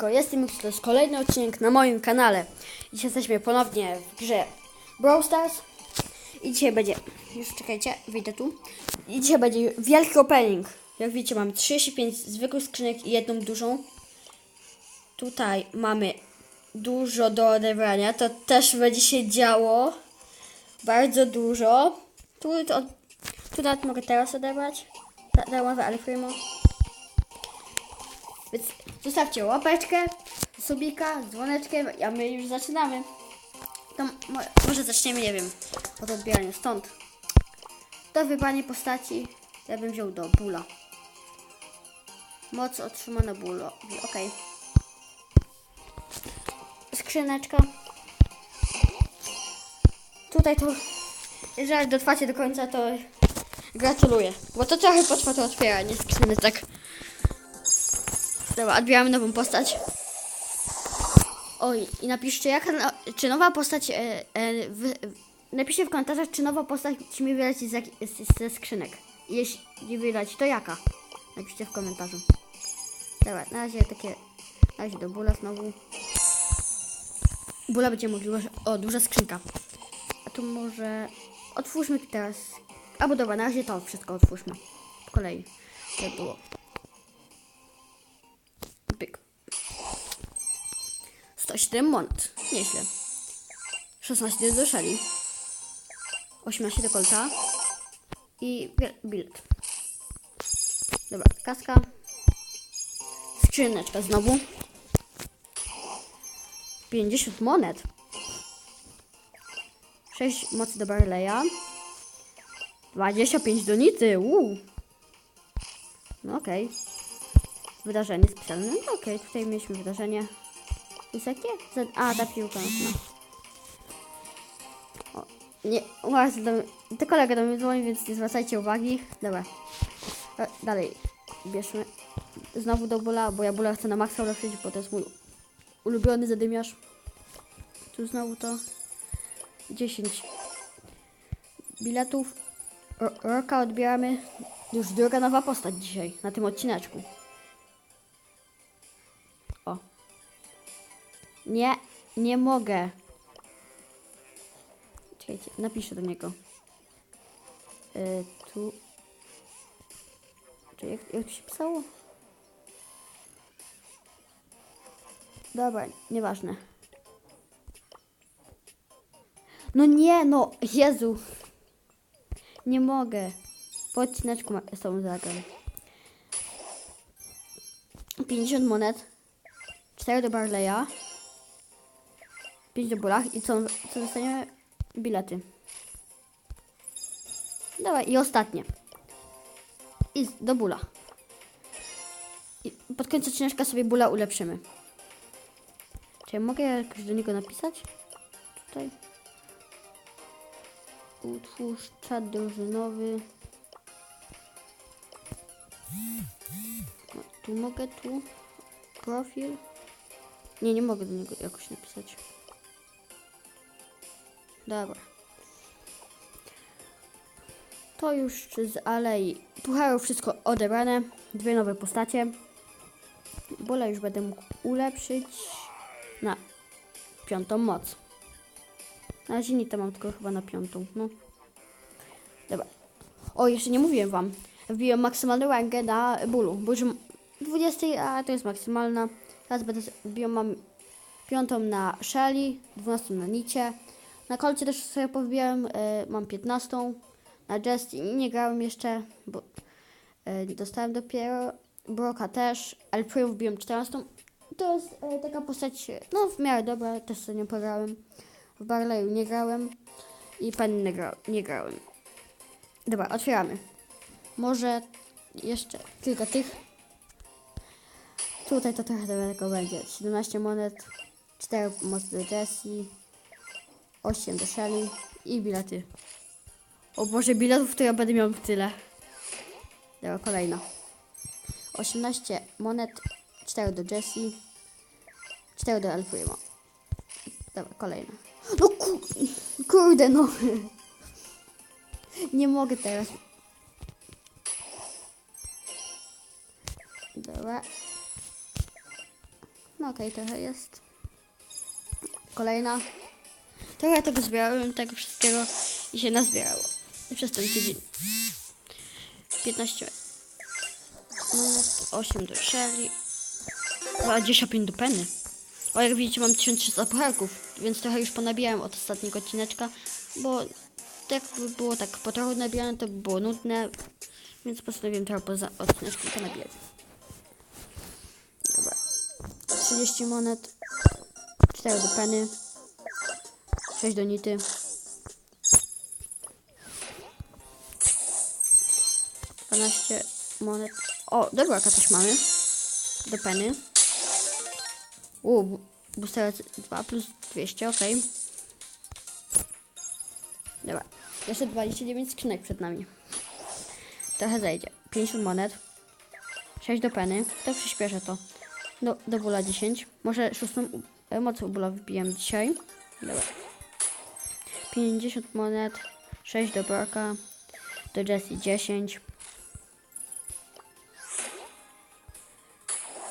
Siemanko, jestem już to jest kolejny odcinek na moim kanale. Dzisiaj jesteśmy ponownie w grze Brawl Stars. I dzisiaj będzie, już czekajcie, wyjdę tu. I dzisiaj będzie wielki opening. Jak widzicie mamy 35 zwykłych skrzynek i jedną dużą. Tutaj mamy dużo do odebrania, to też będzie się działo. Bardzo dużo. Tu, to, tu nawet mogę teraz odebrać. Darmowe Alfrimo. Więc zostawcie łapeczkę, subika, z dzwoneczkiem, a my już zaczynamy. To mo może zaczniemy, nie wiem, od odbierania stąd. Do wybrania postaci ja bym wziął do bóla. Moc otrzymana bólu. Okej. Skrzyneczka. Tutaj to, jeżeli dotrwacie do końca, to gratuluję. Bo to trochę potrwa to otwieranie skrzynek. Dobra, odbieramy nową postać. Oj, i napiszcie, jaka, no, czy nowa postać, e, e, w, napiszcie w komentarzach, czy nowa postać mi wyleci z, jak- z, ze skrzynek. Jeśli wyleci, to jaka? Napiszcie w komentarzu. Dobra, na razie takie, na razie do bóla znowu. Bóla będzie mówiła, że, o, duża skrzynka. A tu może, otwórzmy teraz, albo dobra, na razie to wszystko otwórzmy. Po kolei, jak było. 107 monet. Nieźle. 16 do szali. 18 do kolta. I bil- bilet. Dobra, kaska. Skrzyneczka znowu. 50 monet. 6 mocy do Barleya. 25 do Nity. Uuu. No okej. Wydarzenie specjalne. No okej, tutaj mieliśmy wydarzenie. Za- A, ta piłka nożna. O, nie, uwaga, do, to kolega do mnie dzwoni, więc nie zwracajcie uwagi. Dobra. E, dalej. Bierzmy. Znowu do bóla, bo ja bóla chcę na maksa ulepszyć, bo to jest mój ulubiony zadymiarz. Tu znowu to 10 biletów. Ro- Roka odbieramy. Już druga nowa postać dzisiaj na tym odcineczku. Nie, nie mogę. Czekajcie, napiszę do niego. Y, tu. Czy jak, jak się pisało? Dobra, nieważne. No nie, no, Jezu. Nie mogę. Po odcineczku tą zagram. 50 monet. 4 do Barleya. 5 do. I co, co dostaniemy? Bilety. Dobra, i ostatnie. I do Bula. I pod koniec odcineczka sobie Bula ulepszymy. Czy ja mogę jakoś do niego napisać? Tutaj. Utwórz czat drużynowy. No, tu mogę, tu. Profil. Nie, nie mogę do niego jakoś napisać. Dobra. To już z alei pucharów wszystko odebrane. Dwie nowe postacie. Bola już będę mógł ulepszyć na piątą moc. Na razie nie to mam tylko chyba na piątą. No. Dobra. O, jeszcze nie mówiłem wam. Wbiłem maksymalną rangę na bólu. Bo już 20, a to jest maksymalna. Teraz będę wbiłem mam piątą na Shelly, 12 na Nicie. Na kolcie też sobie powbiłem, e, mam 15. Na Jest nie grałem jeszcze, bo e, dostałem dopiero. Broka też, ale Prim wbiłem 14. To jest e, taka postać, no w miarę dobra, też sobie nie pograłem. W Barleyu nie grałem i nie, gra, nie grałem. Dobra, otwieramy. Może jeszcze kilka tych. Tutaj to trochę daleko będzie. 17 monet, 4 mocy do Jessie, 8 do Shelly i bilety. O Boże, biletów to ja będę miał tyle. Dobra, kolejna. 18 monet, 4 do Jessie, 4 do Alfrima. Dobra, kolejna. No ku... kurde, no. Nie mogę teraz. Dobra. No okej, trochę jest. Kolejna. Trochę tego zbierałem, tego wszystkiego i się nazbierało. I przez ten tydzień. 15 monet, 8 do Shelly, 25 do Penny. O, jak widzicie, mam 1300 pucharków, więc trochę już ponabijałem od ostatniego odcineczka, bo tak by było tak po trochu nabijane, to by było nudne, więc postanowiłem trochę poza odcineczkiem to nabijać. Dobra. 30 monet, 4 do Penny, 6 do Nity. 12 monet. O, dobra, jaka też mamy. Do Penny. U, booster 2 plus 200, ok. Dobra, jeszcze 29 skrzynek przed nami. Trochę zejdzie. 50 monet. 6 do Penny. To przyspieszę to. Do, do bóla 10. Może szóstą e, moc u bóla wbijam dzisiaj. Dobra. 50 monet. 6 do Broka. Do Jessie 10.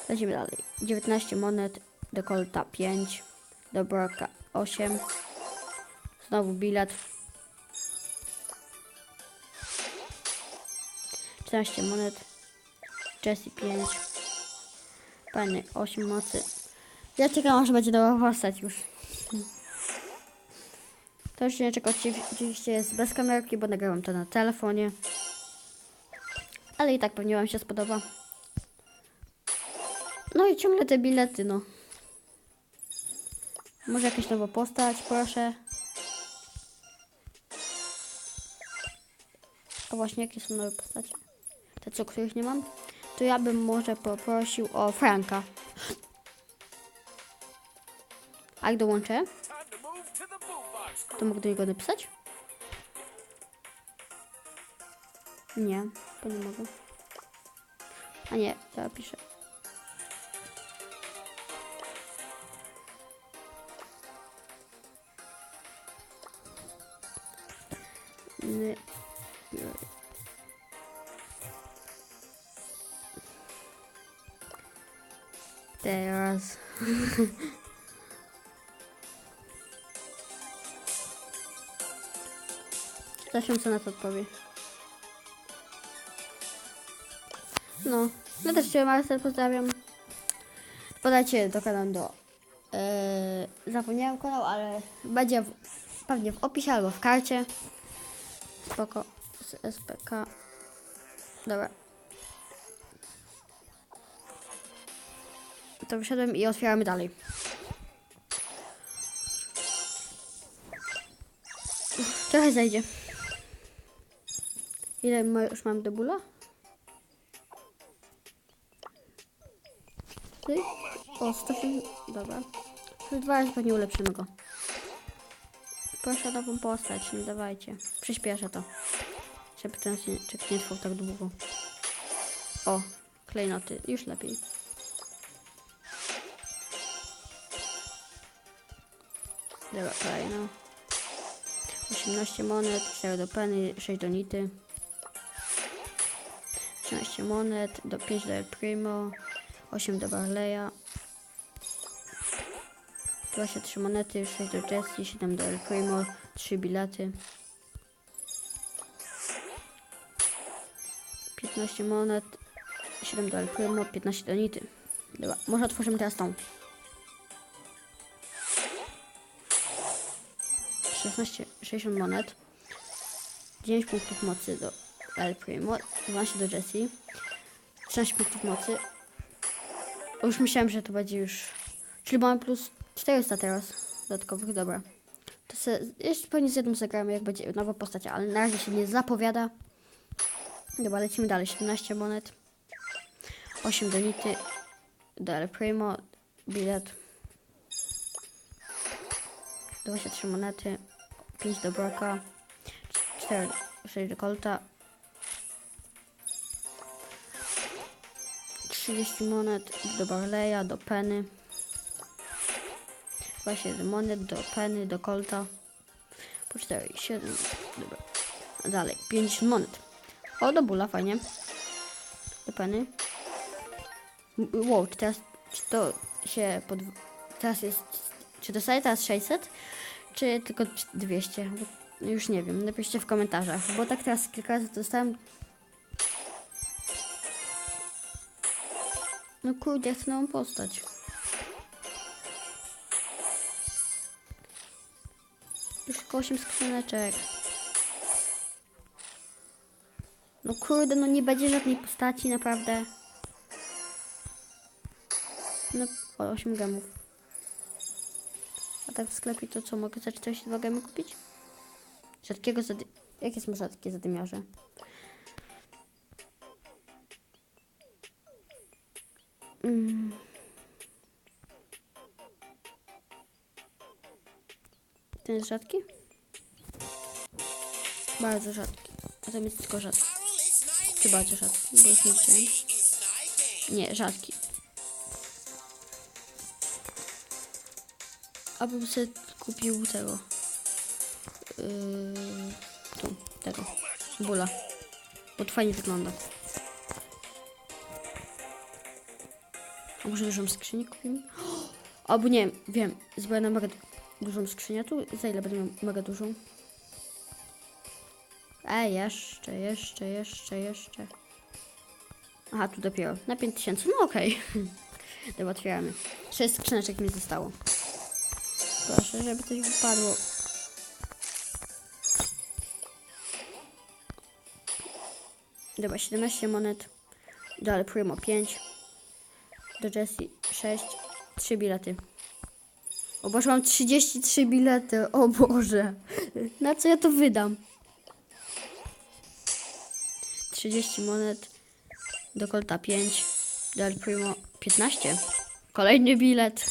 Lecimy dalej. 19 monet, do Colta 5, do Broka 8, znowu bilet. 14 monet, Jessie 5, Penny 8 mocy. Ja czekam, aż będzie nowa postać już. To czeka oczywiście jest bez kamerki, bo nagrałem to na telefonie. Ale i tak pewnie Wam się spodoba. No i ciągle te bilety, no. Może jakaś nowa postać, proszę. A właśnie, jakie są nowe postacie? Te, co których nie mam? To ja bym może poprosił o Franka. A jak dołączę, to mogę do niego napisać? Nie, to nie mogę. A nie, to ja piszę. Teraz. Zresztą co na to odpowie. No, ja też Cię Marcel pozdrawiam. Podajcie do kanału do... Yy, zapomniałem kanał, ale będzie w, pewnie w opisie albo w karcie. Spoko. Z SPK. Dobra. To wyszedłem i otwieramy dalej. Trochę zejdzie. Ile ma, już mam do bóla? Ty? O, 150. Dobra. Już dwa razy pewnie ulepszymy go. Proszę nową postać, no dawajcie. Przyspieszę to. Żeby ten czek nie trwał tak długo. O, klejnoty. Już lepiej. Dobra, kolejna. 18 monet, 4 do Penny, 6 do Nity. 13 monet, do 5 do El Primo, 8 do Barleya. 23 monety, 6 do Jessie, 7 do El Primo, 3 bilety. 15 monet, 7 do El Primo, 15 do Nity. Dobra, może otworzymy teraz tą. 16, 60 monet, 9 punktów mocy do El Primo, 12 do Jessie, 13 punktów mocy. Już myślałem, że to będzie już. Czyli mamy plus 400 teraz dodatkowych, dobra. To se, jeszcze pewnie z jedną zagramy, jak będzie nowa postać, ale na razie się nie zapowiada. Dobra, lecimy dalej. 17 monet, 8 do Nity, do El Primo, bilet. 23 monety, 5 do Broka, 4, 6 do Colta, 30 monet do Barleya, do Penny, 27 monet do Penny, do Colta, po 4 i 7, dobra, dalej, 50 monet, o do Bula, fajnie, do Penny, wow, czy teraz, czy to się pod... Teraz jest... Czy dostaję teraz 600? Czy tylko 200? Bo Już nie wiem. Napiszcie w komentarzach. Bo tak teraz kilka razy dostałem... No kurde, chcę nową postać. Już tylko 8 skrzyneczek. No kurde, no nie będzie żadnej postaci, naprawdę. No, o 8 gemów. A tak w sklepie to co, mogę za 42 gemy kupić? Rzadkiego zady... Jakie są rzadkie zadymiarze? Mm. Ten jest rzadki? Bardzo rzadki. A tam jest tylko rzadki. Czy bardzo rzadki? Bo już nie. Nie, rzadki. A bym sobie kupił tego. Yy, tu, tego. Bula. Bo fajnie wygląda. A może dużą skrzynię kupimy? Albo nie, wiem, zbędę na mega dużą skrzynię. Tu za ile będę miał mega dużą? E, jeszcze, jeszcze, jeszcze, jeszcze. Aha, tu dopiero. Na 5000. No okej. Dobra, otwieramy. Sześć skrzyneczek mi zostało. Proszę, żeby coś wypadło. Dobra, 17 monet. Dalej Primo 5. Do Jessie 6. 3 bilety. O Boże, mam 33 bilety. O Boże. Na co ja to wydam? 30 monet. Do Colta 5. Do El Primo 15. Kolejny bilet.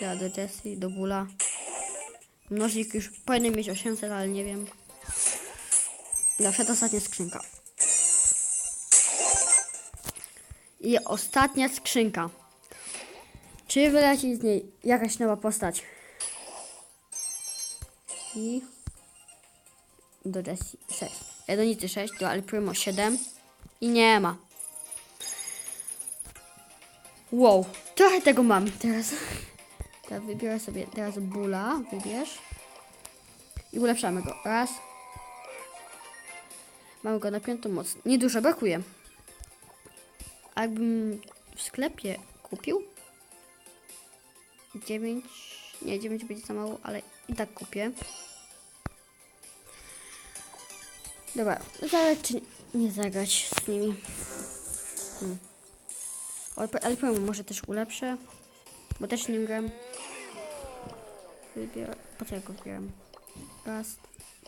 Ja do Jessie, do Bula. Mnożnik już powinien mieć 800, ale nie wiem. Ja przedostatnia skrzynka. I ostatnia skrzynka. Czy wyleci z niej jakaś nowa postać? I do Jessie 6. Jedonicy 6, do El Primo 7. I nie ma. Wow, trochę tego mam teraz. Tak, wybiorę sobie teraz bula, wybierz. I ulepszamy go. Raz. Mamy go na piątą moc. Niedużo brakuje. A jakbym w sklepie kupił 9, nie 9 będzie za mało, ale i tak kupię. Dobra, zagrać nie zagrać z nimi. Hmm. Ale, powiem, może też ulepszę, bo też nim gram. Wybiorę, po co ja go wybieram? Raz,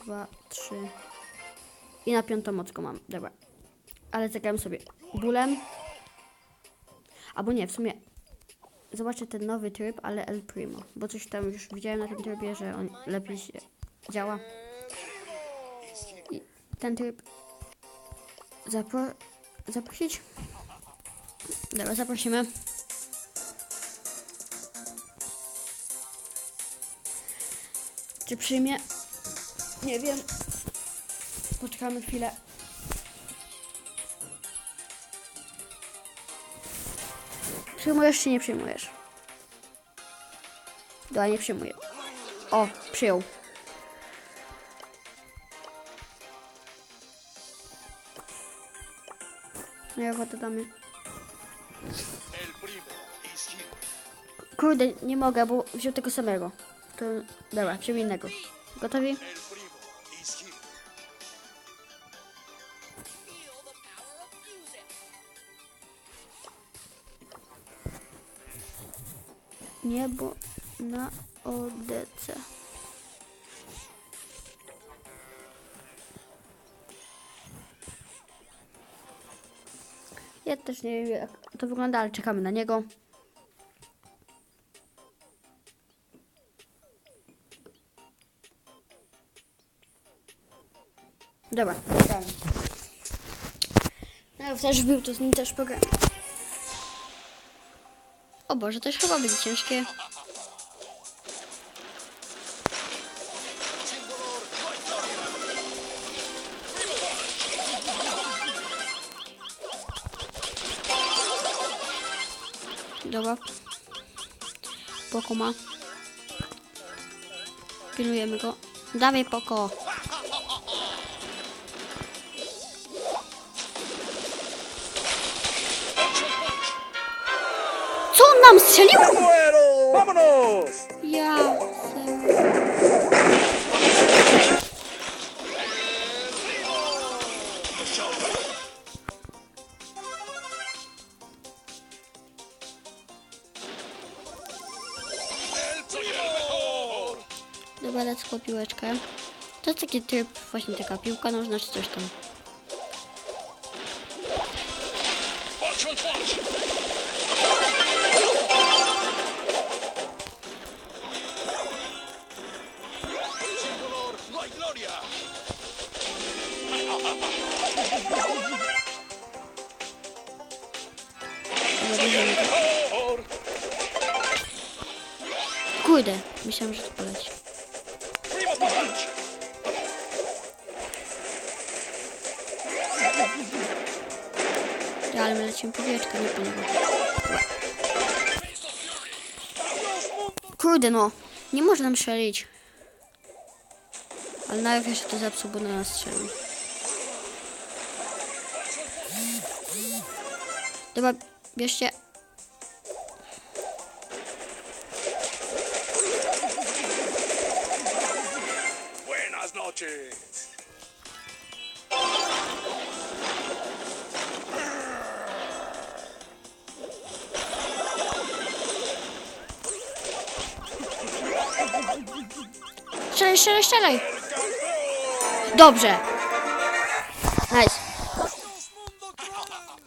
dwa, trzy. I na piątą moc mam, dobra. Ale zagram sobie bólem. Albo nie, w sumie zobaczę ten nowy tryb, ale El Primo. Bo coś tam już widziałem na tym trybie, że on lepiej się działa. I ten tryb zapro zaprosić. Dobra, zaprosimy. Czy przyjmie? Nie wiem. Poczekamy chwilę. Przyjmujesz czy nie przyjmujesz? Dobra, nie przyjmuję. O, przyjął. No jak to damy? Kurde, nie mogę, bo wziął tego samego. To dobra, przyjmij innego. Gotowi? Niebo na ODC. Ja też nie wiem jak to wygląda, ale czekamy na niego. Dobra, gramy. No też był, to z nim też pogram. Boże, to już chyba będzie ciężkie. Dobra. Poko ma. Pilnujemy go. Dawaj, Poko. On nam strzelił? Ja. Dobra, po piłeczkę. To jest taki tryb, właśnie taka piłka nożna czy coś tam. ¡Watch on watch! Kurde, myślałem, że to poleci. Ja, ale my lecimy po piłeczkę, nie po niego. Kurde no, nie można nam strzelić. Ale najpierw jeszcze to zepsuł, bo na nas strzelił. Dobra, bierzcie. Buenas noches. Strzelaj, strzelaj, strzelaj! Dobrze! Nice.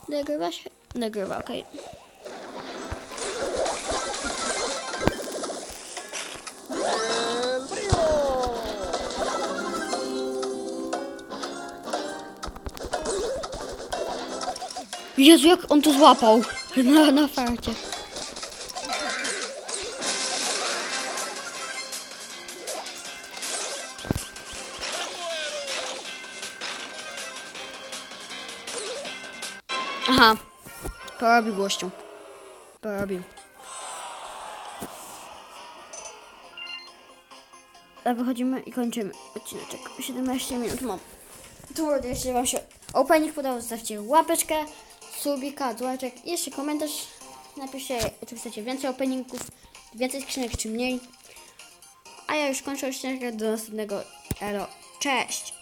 Nagrywa się? Nagrywa, okej. Jezu, jak on to złapał na, na farcie. Aha, porobił gościu. Porobił. A wychodzimy i kończymy odcineczek. 17 minut mam. Tu jeśli wam się opening podobał, zostawcie łapeczkę, subika, dzwoneczek i jeszcze komentarz. Napiszcie, czy chcecie więcej openingów, więcej skrzynek, czy mniej. A ja już kończę odcinek do następnego. Elo, cześć!